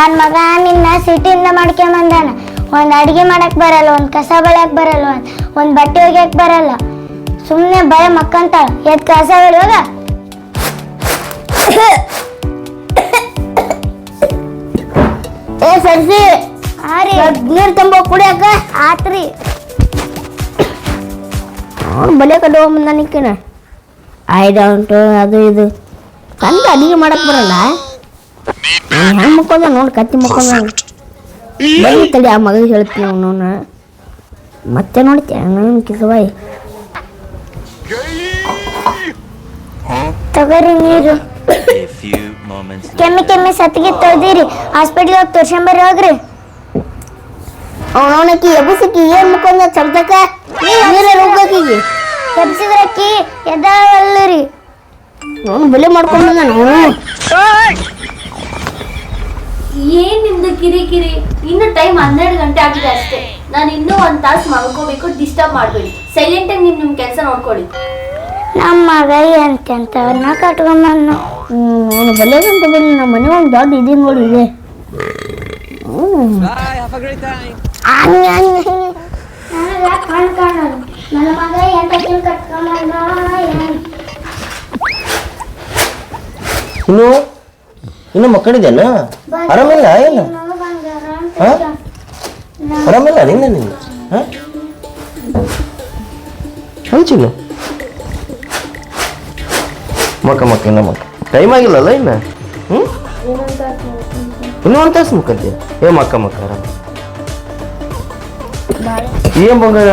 ನನ್ನ ಮಗ ನಿನ್ನ ಸಿಟಿಯಿಂದ ಮಾಡ್ಕೊಂಬಂದಾನ ಒಂದು ಅಡುಗೆ ಮಾಡಕ್ ಬರಲ್ಲ ಒಂದು ಕಸ ಬಳಿಯಕ್ಕೆ ಬರಲ್ಲ ಒಂದು ಒಂದು ಬಟ್ಟೆ ಒಗ್ಯಾಕ್ ಬರಲ್ಲ. ಸುಮ್ಮನೆ ಭಯ ಮಕ್ಕಂತಾಳ. ಎದ್ ಕಸ ಬೆಳೆಯುವಾಗ ಏ ಸರ್ಸಿ ಆರಿ ನೀರು ತುಂಬ ಕುಡಿಯಾಕ? ಆತ್ರಿ. ಅವ್ನು ಬಲೆ ಕಡೆ ನನಕ್ಕೇನ ಐ ಡೌಂಟು ಅದು ಇದು. ಕಂದ ಅಡಿಗೆ ಮಾಡಕ್ ಬರಲ್ಲ? ಹೆಂಗ್ ಮಕ್ಕಳ ನೋಡಿ, ಕತ್ತಿ ಬನ್ನಿ ತಡಿ, ಆ ಮಗ ಹೇಳ್ತೀನಿ ಅವನವನ ಮತ್ತೆ ನೋಡ್ತೀಯ? ನಾನು ಕಿಸವಾಯಿ ತಗರಿ ನೀರು. ಕೆಮ್ಮಿ ಕೆಮ್ಮಿ ಸತ್ತಿಗೆ ತೊಳ್ದಿರಿ. ಹಾಸ್ಪಿಟ್ಲಿಗೆ ಹೋಗಿ ತೋರ್ಸ್ಕೊಂಬರ್ರಿ ಹೋಗ್ರಿ. ಅವನವನಕ್ಕಿ ಎಬ್ಬಸಕ್ಕಿ ಏನ್ ಮುಕ್ಕೊಂದ ಚಲ್ತಕ ನೀರ ರುಗ್ಗಕ್ಕಿಗೆ ಎಬ್ಸಿದ್ರಕ್ಕಿ ಎದ್ದಾಳಲ್ಲರಿ ಅವನು ಬಲಿ ಮಾಡ್ಕೊಂಡು ನಾನು ಏನ್ ನಿಮ್ದು ಕಿರಿಕಿರಿ? ಇನ್ನು ಟೈಮ್ ಹನ್ನೆರಡು ಗಂಟೆ ಆಗಿದೆ ಅಷ್ಟೇ. ನಾನು ಇನ್ನೂ ಒಂದ್ ತಾಸು ಮಲ್ಕೋಬೇಕು ಡಿಸ್ಟರ್ಬ್ ಮಾಡ್ಬೇಡಿ. ಸೈಲೆಂಟ್ ಆಗಿ ನಿಮ್ ನಿಮ್ ಕೆಲಸ ನೋಡ್ಕೊಳ್ಳಿ. ನಮ್ಮ ಮಗ ಎಂತೆಂತವ್ರನ್ನ ಕಟ್ಕೊಂಬಂದು ಅವನು ನಮ್ಮ ಮನೆ ಒಂದು ದೊಡ್ಡ ಇದೆ ನೋಡಿ ಇದೆ. ಕಣ್ ಕಾಣಲ್ಲ ನನ್ನ ಮಗ ಎಂತ ಕಟ್ಕೊಂಬಂದ ಇನ್ನು ಇನ್ನು ಮಕ್ಕಳಿದ್ದೇನ ಆರಾಮಿಲ್ಲ ಏನು? ಹಾ? ಆರಾಮಿಲ್ಲ ನಿನ್ನ ನಿನ್ನ? ಹಾಂ? ಹಂಚಿಲ್ಲ ಮಕ್ಕ ಮಕ್ಕ ಇನ್ನ ಮಕ್ಕ. ಟೈಮ್ ಆಗಿಲ್ಲಲ್ಲ ಇನ್ನ? ಹ್ಞೂ ಇನ್ನೂ ಒಂದು ತಾಸು ಮುಕ್ಕಂತೀಯ ಏ ಮಕ್ಕ ಮಕ್ಕ, ಆರಾಮ. ಏನ್ ಬಂಗಾರ?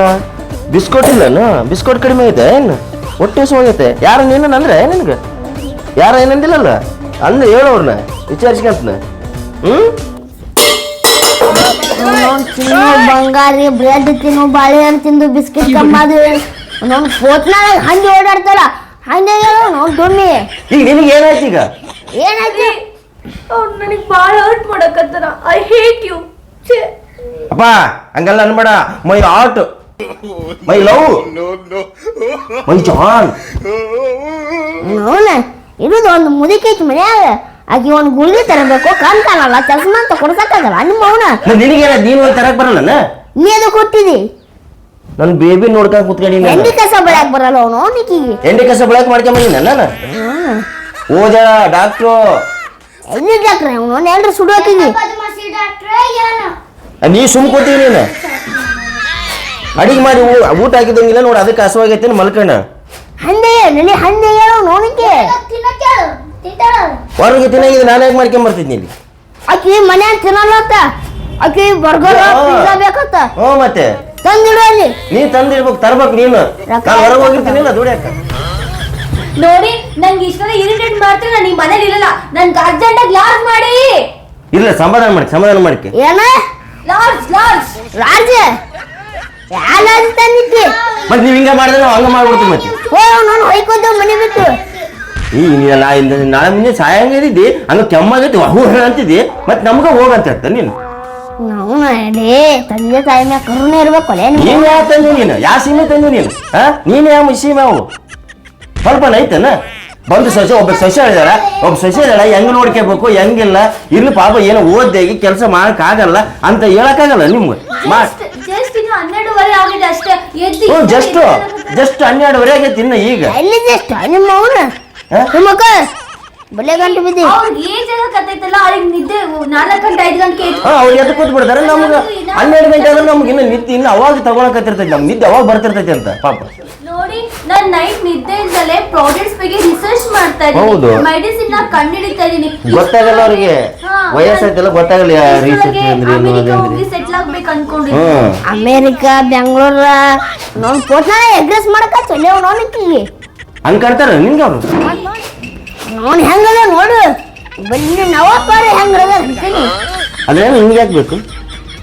ಬಿಸ್ಕೊಟ್ ಇಲ್ಲನು? ಬಿಸ್ಕೊಟ್ ಕಡಿಮೆ ಐತೆ ಏನು? ಹೊಟ್ಟೆ ಹೋಗೈತೆ ಯಾರು ನೀನು ಅಂದ್ರೆ, ನಿನಗೆ? ಯಾರ ಏನಂದಿಲ್ಲಲ್ಲ? ಅಂದ ಹೇಳೋರ್ನ ವಿಚಾರಿಸ್ಕಂತನ. ಹ್ಞೂ ತಿನ್ನು ಬಂಗಾರಿ ಬ್ರೆಡ್ ತಿನ್ನು ಬಾಳೆಹಣ್ಣು ತಿಂದು ಬಿಸ್ಕಿಟ್ ಕಮ್ಮದು ನಮ್ಮ ಪೋತ್ನಾಗ ಹಂಗೆ ಓಡಾಡ್ತಾರ ಹಂಗೆ ಹೇಳು ಅವ್ನು ದೊಮ್ಮಿ. ಈಗ ನಿನಗೆ ಏನಾಯ್ತು ಈಗ? ಏನಾಯ್ತು? ಅವ್ರು ನನಗೆ ಭಾಳ ಹರ್ಟ್ ಮಾಡಕತ್ತಾರ ಐ ಹೇಟ್ ಯು ಅಪ್ಪ ಹಂಗಲ್ಲ ಅನ್ಬೇಡ. ಮೈ ಆಟ್ ಮೈ ಲವ್ ಮೈ ಜಾನ್ ಅವನ ಇರುದು ಒಂದು ಮುದುಕಿ ಐತಿ ಮನ್ಯಾಗ ಆಕಿ ಒಂದು ಗುಳಿಗೆ ತರಬೇಕು ಕಣ್ ಕಾಣಲ್ಲ ಚಸ್ಮ ಅಂತ ಕೊಡ್ಸಕ್ಕಾಗಲ್ಲ ನಿಮ್ಮ ಅವನ. ನಿನಗೇನ ನೀನು ಒಂದು ತರಕ್ ಬರಲ್ಲ ನೀ? ಅದು ಕೊಟ್ಟಿದಿ. ನನ್ನ ಬೇಬಿ ನೋಡ್ಕೊಂಡ್ ಕುತ್ಕೊಂಡಿ ಹೆಂಡಿ ಕಸ ಬೆಳ್ಯಾಕ ಬರಲ್ಲ ಅವನು ಅವನಿಕಿಗೆ ಎಂಡಿ ಕಸ ಬೆಳಕ್ ಮಾಡ್ಕೊಂಬಂದಿನ ನಾನು? ಓದ ಡಾಕ್ಟ್ರು. ಎಲ್ಲಿ ಡಾಕ್ಟ್ರ ಅವನು? ಎಲ್ರು ಸುಡೋಕಿಗೆ ನೀ ಸುಮ್ ಕೊಟ್ಟಿ ನೀನು? ಅಡಿಗೆ ಮಾಡಿ ಊಟ ಹಾಕಿದಂಗಿಲ್ಲ ನೋಡಿ ಅದಕ್ಕೆ ಹಸುವಾಗೈತೆ ಮಲ್ಕಣ್ಣ ಹಂದೆ ನೆನೆ ಹೇಳೋ ಹೇಳು ಅವನಿಗೆ ಹೊರಗೆ ತಿನ್ನಾಗಿದ್ರೆ ನಾನು ಯಾಕೆ ಮಾಡ್ಕೊಂಡ್ ಬರ್ತಿದ್ನಿ ಇಲ್ಲಿ? ಆಕಿ ಮನೆ ತಿನ್ನಲ್ಲ ಅಕ್ಕಿ ಆಕಿ ಬರ್ಗರ್. ಪಿಜ್ಜಾ ಬೇಕತ್ತ. ಹ್ಞೂ ಮತ್ತೆ? ತಂದಿಡು ಅಲ್ಲಿ. ನೀ ತಂದಿಡ್ಬೇಕು ತರ್ಬೇಕು ನೀನು. ನಾನು ಹೊರಗೆ ಹೋಗಿರ್ತೀನಿಲ್ಲ ದುಡಿಯಾಕ ನೋಡಿ ನಂಗೆ ಇಷ್ಟೆಲ್ಲ ಇರಿಟೇಟ್ ಮಾಡ್ತೀನಿ ನಾನು ಈ ಮನೇಲಿ ಇರಲ್ಲ. ನನ್ಗೆ ಅರ್ಜೆಂಟ್ ಆಗಿ ಲಾರ್ಜ್ ಮಾಡಿ. ಇಲ್ಲ ಸಮಾಧಾನ ಮಾಡಿ ಸಮಾಧಾನ ಮಾಡಿಕೆ. ಏನ? ಲಾರ್ಜ್ ಲಾರ್ಜ್ ರಾಜ ತಂದಿದ್ದಿ? ಮತ್ತೆ ನೀವು ಹಿಂಗೆ ಮಾಡಿದ್ರೆ ನಾವು ಹಂಗೆ ಮಾಡ್ಬಿಡ್ತೀವಿ ಮತ್ತೆ. ಓ ನಾನು ಹೊಯ್ಕೋತ ಮನೆ ಬಿಟ್ಟು. ಈ ನೀನಲ್ಲ ಇಂದ ನಾಳೆ ಮುಂದೆ ಸಾಯಂಗಿದ್ದಿ ಹಂಗ ಕೆಮ್ಮಾಗೈತಿ ಹೂ ಅಂತಿದ್ದಿ. ಮತ್ತೆ ನಮ್ಗೆ ಹೋಗಂತ ಹೇಳ್ತಾನೆ ನೀನು. ನಾವು ತಂದೆ ತಾಯಿ ಮ್ಯಾಗ ಕರುಣೆ ಇರ್ಬೇಕಲ್ಲ ನೀನು ಯಾವ ತಂದು ನೀನು? ಯಾವ ಸೀಮೆ ತಂದು ನೀನು? ಹಾ? ನೀನು ಯಾವ ಸೀಮೆ ಅವು? ಸ್ವಲ್ಪ ಐತನ? ಬಂದು ಸಸ್ಯ ಒಬ್ಬ ಸಸ್ಯ ಹೇಳಿದಾರ ಒಬ್ಬ ಸಸ್ಯ ಹೇಳ ಹೆಂಗ್ ನೋಡ್ಕೋಬೇಕು ಹೆಂಗಿಲ್ಲ? ಇರ್ಲಿ ಪಾಪ ಏನೋ ಓದ್ದಾಗಿ ಕೆಲಸ ಮಾಡಕ್ ಆಗಲ್ಲ ಅಂತ ಹೇಳಕ್ಕಾಗಲ್ಲ ನಿಮ್ಗೆ. ಮಾ ಹನ್ನೆರಡುವರೆ ಆಗಿದೆ ಅಷ್ಟೇ. ಎದ್ದು ಹ್ಞೂ ಜಸ್ಟ್ ಜಸ್ಟ್ ಹನ್ನೆರಡುವರೆ ಆಗೈತಿ ತಿನ್ನ ಈಗ. ಎಲ್ಲಿ ಜಸ್ಟ್ ನಿಮ್ಮ ಅವನ ಹಾ? ನಿಮ್ಮಕ್ಕ ಗಂಟೆ ಬಿದ್ದಿ. ಅವ್ರಿಗೆ ಏಜ್ ಎಲ್ಲ ಕತ್ತೈತಲ್ಲ ಅವ್ರಿಗೆ ನಿದ್ದೆ ನಾಲ್ಕು ಗಂಟೆ ಐದು ಗಂಟೆ ಹಾ ಅವ್ರಿಗೆ ಎದ್ದು ಕೂತ್ ಬಿಡ್ತಾರೆ ನಮ್ಗೆ ಹನ್ನೆರಡು ಗಂಟೆ ಆದ್ರೆ ನಮ್ಗೆ ಇನ್ನು ನಿತ್ಯ ಇನ್ನು ಅವಾಗ ತಗೊಳಕತ್ತಿರ್ತೈತಿ ನಮ್ ನಿದ್ದೆ ಅವಾಗ ಬರ್ತಿರ್ತೈತಿ ಅಂತ ಪಾಪ. ನೋಡಿ ನಾನ್ ನೈಟ್ ನಿದ್ದೆ ಇಲ್ದಲೆ ಪ್ರಾಡಕ್ಟ್ಸ್ ಬಗ್ಗೆ ರಿಸರ್ಚ್ ಮಾಡ್ತಾ ಹೌದು. ಇದ್ದೀನಿ ಮೆಡಿಸಿನ್ನ ಇದೀನಿ ಗೊತ್ತಾಗಲ್ಲ ಅವ್ರಿಗೆ. ವಯಸ್ಸಾಯ್ತಲ್ಲ ಗೊತ್ತಾಗಲ್ಲ ರಿಸರ್ಚ್ ಅಂದ್ರೆ ಏನು ಅಮೆರಿಕ ಹೋಗಿ ಸೆಟ್ಲ್ ಆಗ್ಬೇಕು ಅನ್ಕೊಂಡಿದ್ದೀನಿ. ಹ್ಮ್. ಅಮೇರಿಕಾ ಬೆಂಗಳೂರ ನೋನ್ ಪೋಟ್ನಾಗ ಎಗ್ರೆಸ್ ಮಾಡಕ ಚಲೋ ನೋನಿಕ್ಕಿಗೆ ಹಂಗ್ ಕಾಡ್ತಾರ ನಿನ್ಗೆ ಅವ್ರು? ನೋನ್ ಹೆಂಗದ ನೋಡು. ಬನ್ನಿ ನವಪ್ಪಾರ ಹೆಂಗದ ಅಂತೀನಿ. ಅದೇನು ಯಾಕೆ ಬೇಕು?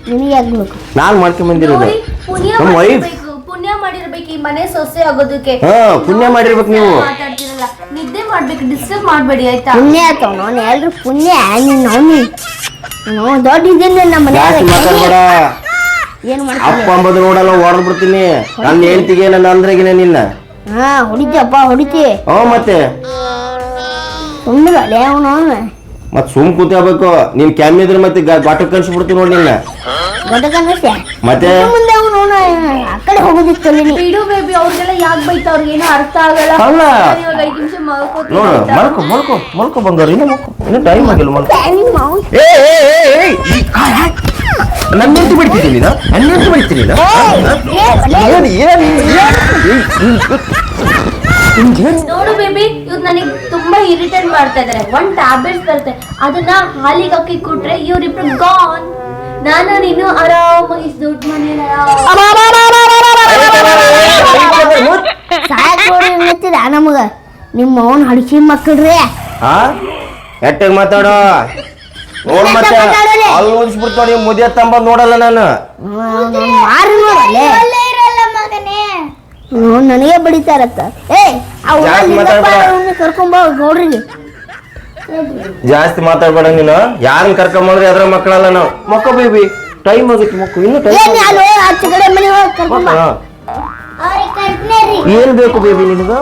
ನಿನಗೆ ಆಗ್ಬೇಕು ನಾನು ಮಾಡ್ಕೊಂಡ್ ಬಂದಿರೋದು. ಪುಣ್ಯ ನಮ್ಮ ವೈಫ್ ಮಾಡಿರ್ಬೇಕು ಪುಣ್ಯ ಮಾಡಿರ್ಬೇಕು ಈ ಮನೆ ಸೊಸೆ ಆಗೋದಕ್ಕೆ. ಹಾ, ಪುಣ್ಯ ಮಾಡಿರ್ಬೇಕು ನೀವು. ಮಾತಾಡ್ತಿರಲ್ಲ ನಿದ್ದೆ ಮಾಡ್ಬೇಕು ಡಿಸ್ಟರ್ಬ್ ಮಾಡಬೇಡಿ ಆಯ್ತಾ? ಪುಣ್ಯ ಆತವ ನಾನು ಎಲ್ರು ಪುಣ್ಯ ನೀನ್ ನವ್ನಿ ನಾವು ದೊಡ್ಡ ಇದ್ದೀನಿ ನಮ್ಮ ಜಾಸ್ತಿ ಮಾತಾಡ್ಬೇಡ. ಏನ್ ಮಾಡ್ತೀನಿ ಅಪ್ಪ ಅಂಬದು ನೋಡಲ್ಲ ಹೊಡೆದ್ ಬಿಡ್ತೀನಿ. ನನ್ನ ಹೆಂಡತಿಗೆ ನನ್ನ ಅಂದ್ರೆಗೆ ನಿನ್ನ. ಹಾ ಹೊಡಿತೀಯಪ್ಪ ಹೊಡಿತಿ ಹ್ಞೂ ಮತ್ತೆ? ಸುಮ್ಮನೆ ಅವನು ಮತ್ ಸುಮ್ ಕೂತ್ಕೋಬೇಕು ನೀನ್ ಕೆಮ್ಮಿದ್ರೆ ಮತ್ತೆ ಬಾಟಲ್ ಕಳ್ಸಿ ಬಿಡ್ತೀನಿ ನೋಡಿ ನಿನ್ನ ಮತ್ತೆ ಮುಂದೆ ಅವನು ಆ ಕಡೆ ಹೋಗೋದಿತ್ತು. ಬಿಡು ಬೇಬಿ ಅವ್ರಿಗೆಲ್ಲ ಯಾಕೆ ಬೈತ ಅವ್ರಿಗೆ ಏನೋ ಅರ್ಥ ಆಗಲ್ಲ ಅಲ್ಲ. ನಾನು ಇವಾಗ ಐದು ನಿಮಿಷ ಮಲ್ಕೋತೀನಿ ನೋಡು? ಮಲ್ಕೊ ಮಲ್ಕೊ ಮಲ್ಕೊ ಬಂಗಾರ ಇನ್ನು ಮಲ್ಕೊ ಇನ್ನು ಟೈಮ್ ಆಗಿಲ್ಲ ಮಲ್ಕೊ ನಿಮ್ಮ ಅವ್ನ್ ಏ ಏ ಈ ಬಿಡ್ತೀನಿ ನೀನು ನನ್ನ ನಿಂತು ಬಿಡ್ತೀನಿ ನೀನು ಏನು ಏನು ನೋಡು ಬೇಬಿ ಇವ್ರು ನನಗೆ ತುಂಬಾ ಇರಿಟೇಟ್ ಮಾಡ್ತಾ ಇದಾರೆ ಒಂದ್ ಟ್ಯಾಬ್ಲೆಟ್ಸ್ ಬರುತ್ತೆ ಅದನ್ನ ಹಾಲಿಗೆ ಹಾಕಿ ಕೊಟ್ರೆ ಇವ್ರಿಬ್ರು ಗಾನ್ ನಾನು ನೀನು ಆರಾಮಾಗಿ ದುಡ್ಡು ಮನೇಲಿ ಸಾಕ್ ನೋಡಿ ಅನ್ನತ್ತಿದ ನಮಗ ನಿಮ್ಮ ಅವನ್ ಹಡಿಸಿ ಮಕ್ಕಳ್ರಿ ಹಾ ಎಟ್ಟಾಗ ಮಾತಾಡೋ ನೋಡ್ ಮತ್ತೆ ಅಲ್ಲಿ ಓದಿಸ್ಬಿಡ್ತಾವ ನೀವು ಮುದಿಯ ತಂಬ ನೋಡಲ್ಲ ನಾನು ಮಾರಿ ನೋಡಲೆ ಹ್ಞೂ ನನಗೆ ಬಡಿತಾರತ್ತ ಏ ಜಾಸ್ತಿ ಮಾತಾಡ್ಬೇಡ. ಕರ್ಕೊಂಬ ಗೌಡ್ರಿಗೆ. ಜಾಸ್ತಿ ಮಾತಾಡ್ಬೇಡ ನೀನು. ಯಾರನ್ನ ಕರ್ಕೊಂಬಂದ್ರೆ ಅದ್ರ ಮಕ್ಕಳಲ್ಲ ನಾವು. ಮಕ್ಕ ಬೇಬಿ ಟೈಮ್ ಆಗುತ್ತೆ ಮಕ್ಕ ಇನ್ನು ಏನ್ ಟೈಮ್ ಏನ್ ಬೇಕು ಬೇಬಿ ನಿನಗ?